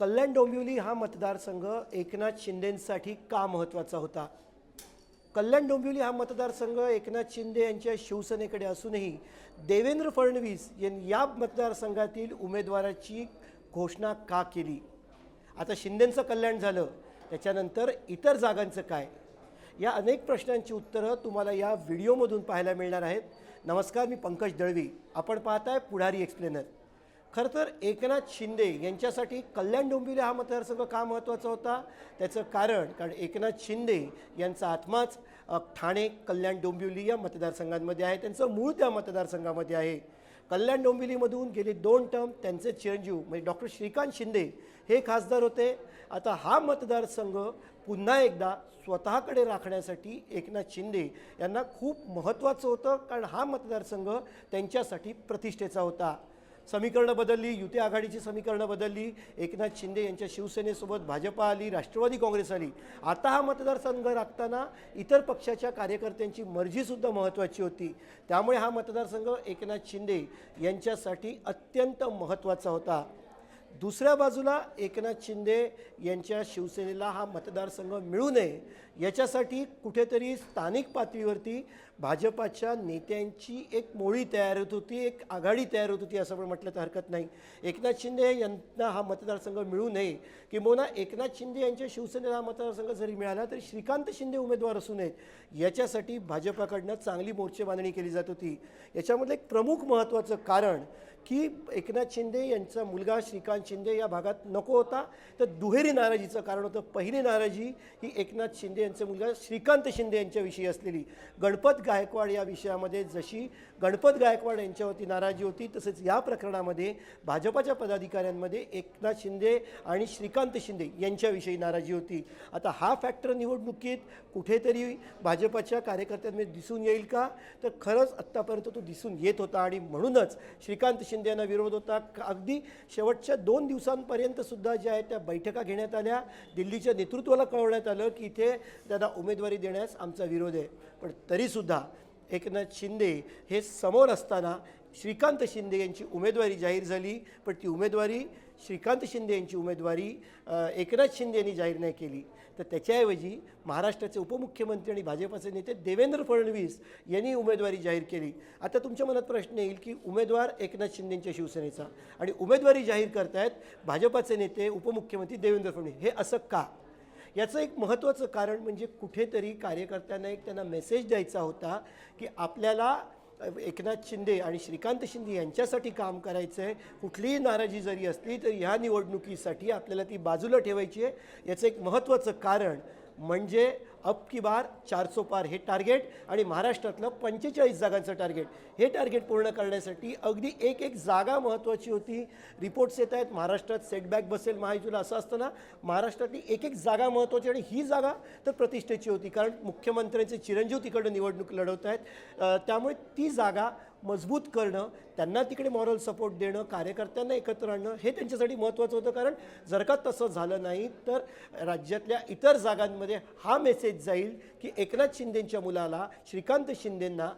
कल्याण डोंबिवली हा मतदारसंघ एकनाथ शिंदेंसाठी का महत्त्वाचा होता? कल्याण डोंबिवली हा मतदारसंघ एकनाथ शिंदे यांच्या शिवसेनेकडे असूनही देवेंद्र फडणवीस यांनी या मतदारसंघातील उमेदवाराची घोषणा का केली? आता शिंदेंचं कल्याण झालं त्याच्यानंतर इतर जागांचं काय? या अनेक प्रश्नांची उत्तरं तुम्हाला या व्हिडिओमधून पाहायला मिळणार आहेत. नमस्कार मी पंकज दळवी. आपण पाहताय पुढारी एक्सप्लेनर. खरं तर एकनाथ शिंदे यांच्यासाठी कल्याण डोंबिवली हा मतदारसंघ का महत्त्वाचा होता? त्याचं कारण कारण एकनाथ शिंदे यांचा आत्माच ठाणे कल्याण डोंबिवली या मतदारसंघांमध्ये आहे. त्यांचं मूळ त्या मतदारसंघामध्ये आहे. कल्याण डोंबिवलीमधून गेली दोन टर्म त्यांचे चिरंजीव म्हणजे डॉक्टर श्रीकांत शिंदे हे खासदार होते. आता हा मतदारसंघ पुन्हा एकदा स्वतःकडे राखण्यासाठी एकनाथ शिंदे यांना खूप महत्त्वाचं होतं कारण हा मतदारसंघ त्यांच्यासाठी प्रतिष्ठेचा होता. समीकरणं बदलली युती आघाडीची समीकरणं बदलली एकनाथ शिंदे यांच्या शिवसेनेसोबत भाजपा आली राष्ट्रवादी काँग्रेस आली. आता हा मतदारसंघ राखताना इतर पक्षाच्या कार्यकर्त्यांची मर्जीसुद्धा महत्त्वाची होती. त्यामुळे हा मतदारसंघ एकनाथ शिंदे यांच्यासाठी अत्यंत महत्त्वाचा होता. दुसऱ्या बाजूला एकनाथ शिंदे यांच्या शिवसेनेला हा मतदारसंघ मिळू नये याच्यासाठी कुठेतरी स्थानिक पातळीवरती भाजपाच्या नेत्यांची एक मोळी तयार होत होती एक आघाडी तयार होत होती असं पण म्हटलं तर हरकत नाही. एकनाथ शिंदे यांना हा मतदारसंघ मिळू नये किंबहुना एकनाथ शिंदे यांच्या शिवसेनेला हा मतदारसंघ जरी मिळाला तरी श्रीकांत शिंदे उमेदवार असू नयेत. याच्यासाठी भाजपाकडनं चांगली मोर्चे बांधणी केली जात होती. याच्यामधलं एक प्रमुख महत्त्वाचं कारण की एकनाथ शिंदे यांचा मुलगा श्रीकांत शिंदे या भागात नको होता. तर दुहेरी नाराजीचं कारण होतं. पहिली नाराजी ही एकनाथ शिंदे यांचा मुलगा श्रीकांत शिंदे यांच्याविषयी असलेली. गणपत गायकवाड या विषयामध्ये जशी गणपत गायकवाड यांच्यावरती नाराजी होती तसेच या प्रकरणामध्ये भाजपाच्या पदाधिकाऱ्यांमध्ये एकनाथ शिंदे आणि श्रीकांत शिंदे यांच्याविषयी नाराजी होती. आता हा फॅक्टर निवडणुकीत कुठेतरी भाजपाच्या कार्यकर्त्यांमध्ये दिसून येईल का? तर खरंच आत्तापर्यंत तो दिसून येत होता आणि म्हणूनच श्रीकांत शिंदे यांना विरोध होता अगदी शेवटच्या दोन दिवसांपर्यंत सुद्धा ज्या आहेत त्या बैठका घेण्यात आल्या. दिल्लीच्या नेतृत्वाला कळवण्यात आलं की इथे त्यांना उमेदवारी देण्यास आमचा विरोध आहे. पण तरीसुद्धा एकनाथ शिंदे हे समोर असताना श्रीकांत शिंदे यांची उमेदवारी जाहीर झाली. पण ती उमेदवारी श्रीकांत शिंदे यांची उमेदवारी एकनाथ शिंदे यांनी जाहीर नाही केली. तर त्याच्याऐवजी महाराष्ट्राचे उपमुख्यमंत्री आणि भाजपाचे नेते देवेंद्र फडणवीस यांनी उमेदवारी जाहीर केली. आता तुमच्या मनात प्रश्न येईल की उमेदवार एकनाथ शिंदेंच्या शिवसेनेचा आणि उमेदवारी जाहीर करतायत भाजपाचे नेते उपमुख्यमंत्री देवेंद्र फडणवीस. हे असं का? याचं एक महत्त्वाचं कारण म्हणजे कुठेतरी कार्यकर्त्यांना एक त्यांना मेसेज द्यायचा होता की आपल्याला एकनाथ शिंदे आणि श्रीकांत शिंदे यांच्यासाठी काम करायचं आहे. कुठलीही नाराजी जरी असली तर ह्या निवडणुकीसाठी आपल्याला ती बाजूला ठेवायची आहे. याचं एक महत्त्वाचं कारण म्हणजे अब की बार चारसो पार हे टार्गेट आणि महाराष्ट्रातलं पंचेचाळीस जागांचं टार्गेट हे टार्गेट पूर्ण करण्यासाठी अगदी एक एक जागा महत्त्वाची होती. रिपोर्ट्स येत आहेत महाराष्ट्रात सेटबॅक बसेल महायुतीला असं असताना महाराष्ट्रातली एक एक जागा महत्त्वाची आणि ही जागा तर प्रतिष्ठेची होती. कारण मुख्यमंत्र्यांचे चिरंजीव तिकडं निवडणूक लढवत आहेत त्यामुळे ती जागा मजबूत करणं त्यांना तिकडे मॉरल सपोर्ट देणं कार्यकर्त्यांना एकत्र आणणं हे त्यांच्यासाठी महत्त्वाचं होतं. कारण जर का तसं झालं नाही तर राज्यातल्या इतर जागांमध्ये हा मेसेज जाईल की एकनाथ शिंदेंच्या मुलाला श्रीकांत शिंदेंना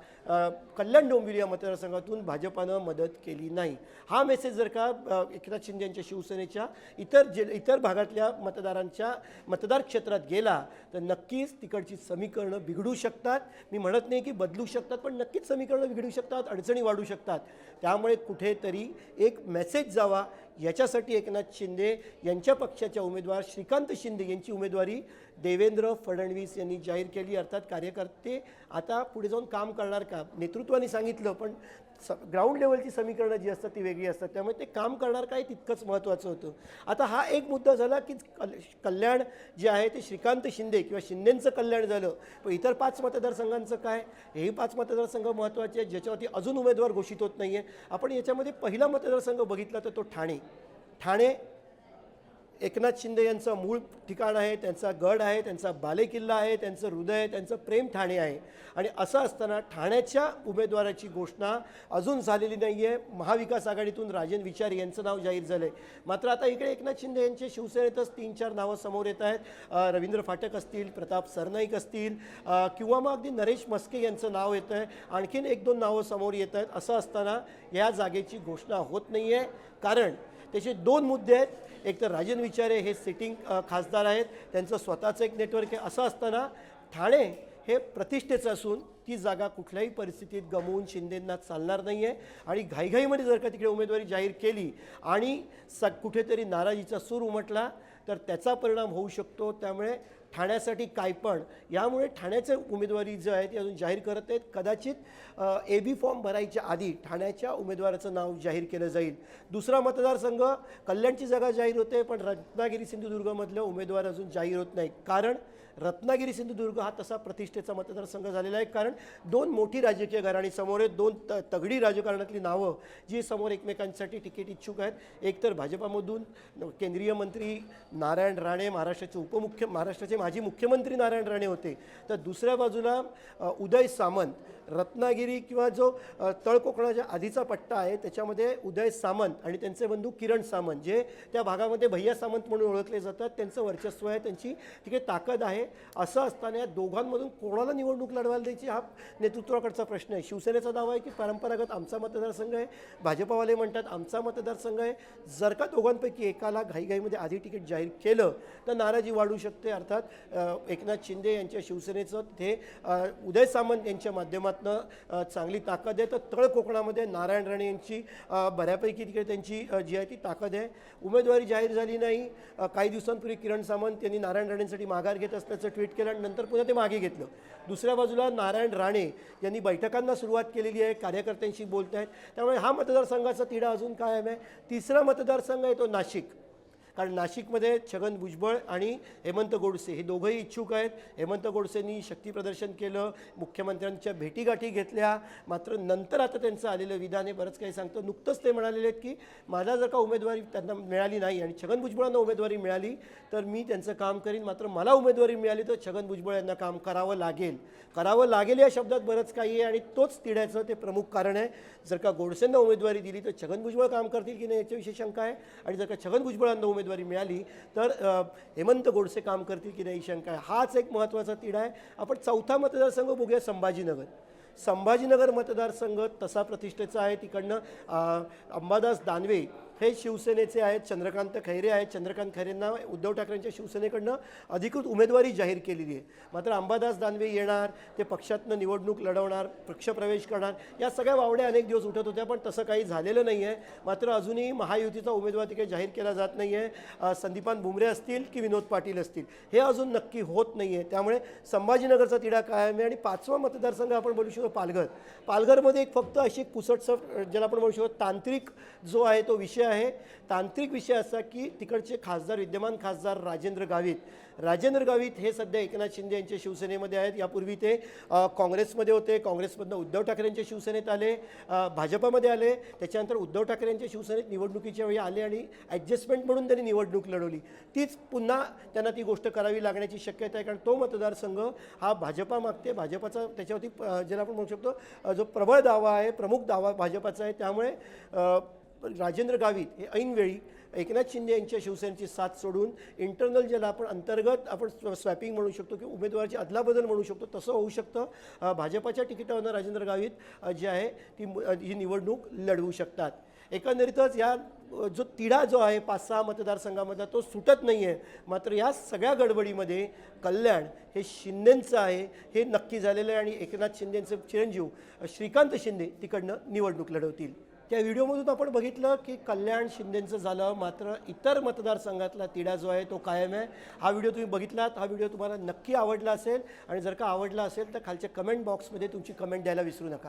कल्याण डोंबिवली या मतदारसंघातून भाजपानं मदत केली नाही. हा मेसेज जर का एकनाथ शिंदे यांच्या शिवसेनेच्या इतर जे इतर भागातल्या मतदारांच्या मतदार क्षेत्रात गेला तर नक्कीच तिकडची समीकरणं बिघडू शकतात. मी म्हणत नाही की बदलू शकतात पण नक्कीच समीकरणं बिघडू शकतात अडचणी वाढू शकतात. त्यामुळे कुठेतरी एक मेसेज जावा. याच्यासाठी एकनाथ शिंदे यांच्या पक्षाच्या उमेदवार श्रीकांत शिंदे यांची उमेदवारी देवेंद्र फडणवीस यांनी जाहीर केली. अर्थात कार्यकर्ते आता पुढे जाऊन काम करणार का? नेतृत्वाने सांगितलं पण स ग्राउंड लेवलची समीकरणं जी असतात ती वेगळी असतात. त्यामुळे ते काम करणार काय तितकंच महत्त्वाचं होतं. आता हा एक मुद्दा झाला की कल कल्याण जे आहे ते श्रीकांत शिंदे किंवा शिंदेंचं कल्याण झालं. पण इतर पाच मतदारसंघांचं काय? हेही पाच मतदारसंघ महत्त्वाचे आहेत ज्याच्यावरती अजून उमेदवार घोषित होत नाही आहे आपण याच्यामध्ये पहिला मतदारसंघ बघितला तर तो ठाणे. ठाणे एकनाथ शिंदे यांचं मूळ ठिकाण आहे त्यांचा गड आहे त्यांचा बालेकिल्ला आहे त्यांचं हृदय आहे त्यांचं प्रेम ठाणे आहे. आणि असं असताना ठाण्याच्या उमेदवाराची घोषणा अजून झालेली नाही आहे महाविकास आघाडीतून राजन विचार यांचं नाव जाहीर झालं आहे मात्र आता इकडे एकनाथ शिंदे यांचे शिवसेनेतच तीन चार नावं समोर येत आहेत. रवींद्र फाटक असतील प्रताप सरनाईक असतील किंवा मग अगदी नरेश मस्के यांचं नाव येतं आहे. आणखीन एक दोन नावं समोर येत आहेत. असं असताना या जागेची घोषणा होत नाही आहे कारण त्याचे दोन मुद्दे आहेत. एक तर राजन विचारे हे सिटिंग खासदार आहेत. त्यांचं स्वतःचं एक नेटवर्क आहे. असं असताना ठाणे हे प्रतिष्ठेचं असून ती जागा कुठल्याही परिस्थितीत गमवून शिंदेंना चालणार नाही आहे आणि घाईघाईमध्ये जर का तिकडे उमेदवारी जाहीर केली आणि स कुठेतरी नाराजीचा सूर उमटला तर त्याचा परिणाम होऊ शकतो. त्यामुळे ठाण्यासाठी काय पण यामुळे ठाण्याचं उमेदवारी जे आहे ती अजून जाहीर करत आहेत कदाचित ए बी फॉर्म भरायच्या आधी ठाण्याच्या उमेदवाराचं नाव जाहीर केलं जाईल. दुसरा मतदारसंघ कल्याणची जागा जाहीर होते पण रत्नागिरी सिंधुदुर्गमधले उमेदवार अजून जाहीर होत नाही कारण रत्नागिरी सिंधुदुर्ग हा तसा प्रतिष्ठेचा मतदारसंघ झालेला आहे. कारण दोन मोठी राजकीय घराणी समोर आहेत दोन त तगडी राजकारणातली नावं जी समोर एकमेकांसाठी तिकीट इच्छुक आहेत. एकतर भाजपामधून केंद्रीय मंत्री नारायण राणे महाराष्ट्राचे उपमुख्य महाराष्ट्राचे माजी मुख्यमंत्री नारायण राणे होते. तर दुसऱ्या बाजूला उदय सामंत रत्नागिरी किंवा जो तळकोकणाच्या आधीचा पट्टा आहे त्याच्यामध्ये उदय सामंत आणि त्यांचे बंधू किरण सामंत जे त्या भागामध्ये भैया सामंत म्हणून ओळखले जातात त्यांचं वर्चस्व आहे त्यांची तिकडे ताकद आहे. असं असताना या दोघांमधून कोणाला निवडणूक लढवायला द्यायची हा नेतृत्वाकडचा प्रश्न आहे. शिवसेनेचा दावा आहे की परंपरागत आमचा मतदारसंघ आहे. भाजपावाले म्हणतात आमचा मतदारसंघ आहे. जर का दोघांपैकी एकाला घाईघाईमध्ये आधी तिकीट जाहीर केलं तर नाराजी वाढू शकते. अर्थात एकनाथ शिंदे यांच्या शिवसेनेचं ते उदय सामंत यांच्या माध्यमातून चांगली ताकद आहे. तर तळ कोकणामध्ये नारायण राणे यांची बऱ्यापैकी तिकडे त्यांची जी आहे ती ताकद आहे. उमेदवारी जाहीर झाली नाही. काही दिवसांपूर्वी किरण सामंत यांनी नारायण राणेंसाठी माघार घेत असल्याचं ट्विट केलं आणि नंतर पुन्हा ते मागे घेतलं. दुसऱ्या बाजूला नारायण राणे यांनी बैठकांना सुरुवात केलेली आहे कार्यकर्त्यांशी बोलत आहेत त्यामुळे हा मतदारसंघाचा तिढा अजून कायम आहे. तिसरा मतदारसंघ आहे तो नाशिक. कारण नाशिकमध्ये छगन भुजबळ आणि हेमंत गोडसे हे दोघंही इच्छुक आहेत. हेमंत गोडसेंनी शक्तीप्रदर्शन केलं मुख्यमंत्र्यांच्या भेटीगाठी घेतल्या. मात्र नंतर आता त्यांचं आलेलं विधान हे बरंच काही सांगतं. नुकतंच ते म्हणालेले आहेत की मला जर का उमेदवारी त्यांना मिळाली नाही आणि छगन भुजबळांना उमेदवारी मिळाली तर मी त्यांचं काम करीन. मात्र मला उमेदवारी मिळाली तर छगन भुजबळ यांना काम करावं लागेल. करावं लागेल या शब्दात बरंच काही आहे आणि तोच तिढ्याचं ते प्रमुख कारण आहे. जर का गोडसेंना उमेदवारी दिली तर छगन भुजबळ काम करतील की नाही याच्याविषयी शंका आहे. आणि जर का छगन भुजबळांना उमेदवारी उमेदवारी मिळाली तर हेमंत गोडसे काम करतील की नाही ही शंका आहे. हाच एक महत्त्वाचा तिढा आहे. आपण चौथा मतदारसंघ बघूया संभाजीनगर. संभाजीनगर मतदारसंघ तसा प्रतिष्ठेचा आहे. तिकडनं अंबादास दानवे हे शिवसेनेचे आहेत चंद्रकांत खैरे आहेत. चंद्रकांत खैरेंना उद्धव ठाकरेंच्या शिवसेनेकडनं अधिकृत उमेदवारी जाहीर केलेली आहे. मात्र अंबादास दानवे येणार ते पक्षातनं निवडणूक लढवणार पक्षप्रवेश करणार या सगळ्या वावड्या अनेक दिवस उठत होत्या पण तसं काही झालेलं नाही आहे मात्र अजूनही महायुतीचा उमेदवार तिकडे जाहीर केला जात नाही आहे संदीपान भुमरे असतील की विनोद पाटील असतील हे अजून नक्की होत नाही आहे त्यामुळे संभाजीनगरचा तिढा कायम आहे आणि पाचवा मतदारसंघ आपण बोलू शकतो पालघर. पालघरमध्ये एक फक्त अशी कुसटसट पुसटसं ज्याला आपण बोलू शकतो तांत्रिक जो आहे तो विषय आहे. तांत्रिक विषय असा की तिकडचे खासदार विद्यमान खासदार राजेंद्र गावित. राजेंद्र गावित हे सध्या एकनाथ शिंदे यांच्या शिवसेनेमध्ये आहेत. यापूर्वी ते काँग्रेसमध्ये होते. काँग्रेसमधनं उद्धव ठाकरेंच्या शिवसेनेत आले भाजपामध्ये आले. त्याच्यानंतर उद्धव ठाकरे यांच्या शिवसेनेत निवडणुकीच्या वेळी आले आणि ॲडजस्टमेंट म्हणून त्यांनी निवडणूक लढवली. तीच पुन्हा त्यांना ती गोष्ट करावी लागण्याची शक्यता आहे. कारण तो मतदारसंघ हा भाजपा मागते. भाजपाचा त्याच्यावरती ज्याला आपण म्हणू शकतो जो प्रबळ दावा आहे प्रमुख दावा भाजपाचा आहे. त्यामुळे राजेंद्र गावित हे ऐनवेळी एकनाथ शिंदे यांच्या शिवसेनेची साथ सोडून इंटरनल ज्याला आपण अंतर्गत आपण स्व- स्वॅपिंग म्हणू शकतो की उमेदवाराची अदलाबदल म्हणू शकतो तसं होऊ शकतं. भाजपाच्या तिकिटावरनं राजेंद्र गावित जे आहे ती ही निवडणूक लढवू शकतात. एकंदरीतच या जो तिढा जो आहे पाच सहा मतदारसंघामधला तो सुटत नाही आहे मात्र या सगळ्या गडबडीमध्ये कल्याण हे शिंदेंचं आहे हे नक्की झालेलं आहे आणि एकनाथ शिंदेंचे चिरंजीव श्रीकांत शिंदे तिकडनं निवडणूक लढवतील. त्या व्हिडिओमधून आपण बघितलं की कल्याण शिंदेंचं झालं मात्र इतर मतदारसंघातला तिढा जो आहे तो कायम आहे. हा व्हिडिओ तुम्ही बघितलात हा व्हिडिओ तुम्हाला नक्की आवडला असेल आणि जर का आवडला असेल तर खालच्या कमेंट बॉक्समध्ये तुमची कमेंट द्यायला विसरू नका.